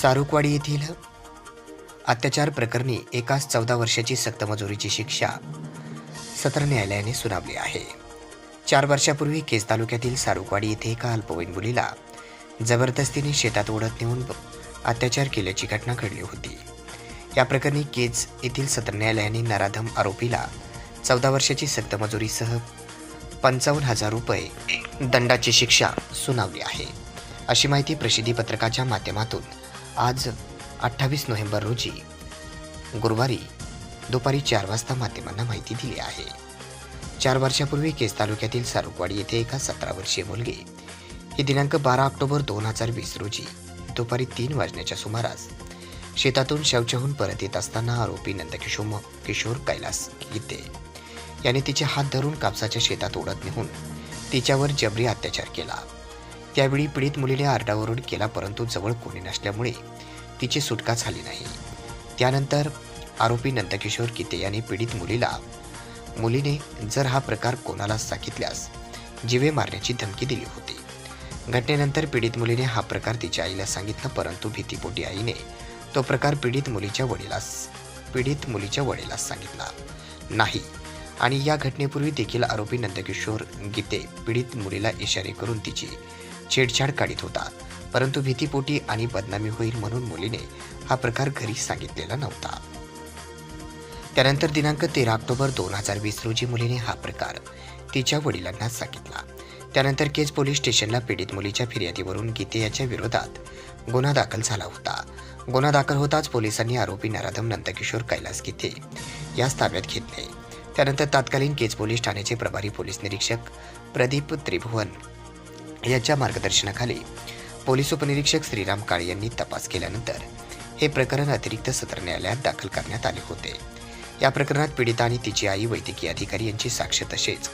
सारुकवाडी येथील अत्याचार प्रकरणी एकाच चौदा वर्षाची सक्तमजुरीची शिक्षा सत्र न्यायालयाने सुनावली आहे. चार वर्षापूर्वी केस तालुक्यातील सारुकवाडी येथे एका अल्पवयीन मुलीला जबरदस्तीने शेतात ओढत नेऊन अत्याचार केल्याची घटना घडली होती. या प्रकरणी केज येथील सत्र न्यायालयाने नराधम आरोपीला चौदा वर्षाची सक्तमजुरीसह पंचावन्न हजार रुपये दंडाची शिक्षा सुनावली आहे. अशी माहिती प्रसिद्धी पत्रकाच्या माध्यमातून आज अठ्ठावीस नोव्हेंबर रोजी गुरुवारी दुपारी चार वाजता माध्यमांना माहिती दिली आहे. चार वर्षापूर्वी केस तालुक्यातील सारुकवाडी येथे एका सतरा वर्षीय मुलगी ही दिनांक बारा ऑक्टोबर दोन हजार वीस रोजी दुपारी तीन वाजण्याच्या सुमारास शेतातून शौचहून परत येत असताना आरोपी नंदकिशोर किशोर कैलास गीते याने तिचे हात धरून कापसाच्या शेतात ओढत नेहून तिच्यावर जबरी अत्याचार केला. त्यावेळी पीडित मुलीने आरडाओरड केला परंतु जवळ कोणी नसल्यामुळे तिची सुटका झाली नाही. त्यानंतर आरोपी नंदकिशोर किते याने पीडित मुलीला मुलीने जर हा प्रकार कोणाला सांगितल्यास जिवे मारण्याची धमकी दिली होती. घटनेनंतर पीडित मुलीने हा प्रकार तिच्या आईला सांगितला परंतु भीतीपोटी आईने तो प्रकार पीडित मुलीच्या वडिलास पीडित मुलीच्या वडिलास सांगितला नाही. आणि या घटनेपूर्वी देखील आरोपी नंदकिशोर गीते पीडित मुलीला इशारे करून तिची छेडछाड काढीत होता. परंतु भीतीपोटी आणि बदनामी होईल म्हणून मुलीने हा प्रकार घरी सांगितलेला नव्हता. त्यानंतर दिनांक तेरा ऑक्टोबर दोन हजार वीस रोजी मुलीने हा प्रकार तिच्या वडिलांना सांगितला. त्यानंतर केज पोलीस स्टेशनला पीडित मुलीच्या फिर्यादीवरून गीते याच्या विरोधात गुन्हा दाखल झाला होता. गुन्हा दाखल होताच पोलिसांनी आरोपी नराधम नंदकिशोर कैलास गीते यास ताब्यात घेतले त्यानंतर तात्कालीन केज पोलीस ठाण्याचे प्रभारी पोलीस निरीक्षक प्रदीप त्रिभुवन यांच्या मार्गदर्शनाखाली पोलीस उपनिरीक्षक श्रीराम काळे यांनी तपास केल्यानंतर हे प्रकरण अतिरिक्त सत्र न्यायालयात दाखल करण्यात आले होते. या प्रकरणात पीडिता आणि तिची आई वैद्यकीय अधिकारी यांची साक्ष तसेच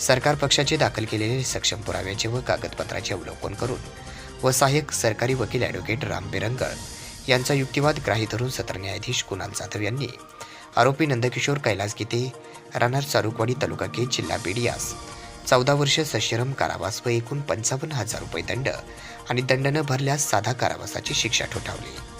सरकार पक्षाचे दाखल केलेले सक्षम पुराव्याचे व कागदपत्राचे अवलोकन करून व सहाय्यक सरकारी वकील ॲडव्होकेट राम बेरंगळ यांचा युक्तिवाद ग्राही धरून सत्र न्यायाधीश कुणाल जाधव यांनी आरोपी नंदकिशोर कैलास गीते राहणार चारुकवाडी तालुका के जिल्हा बीड चौदा वर्ष सश्रम कारावास व एकूण पंचावन्न हजार रुपये दंड आणि दंड न भरल्यास साधा कारावासाची शिक्षा ठोठावली.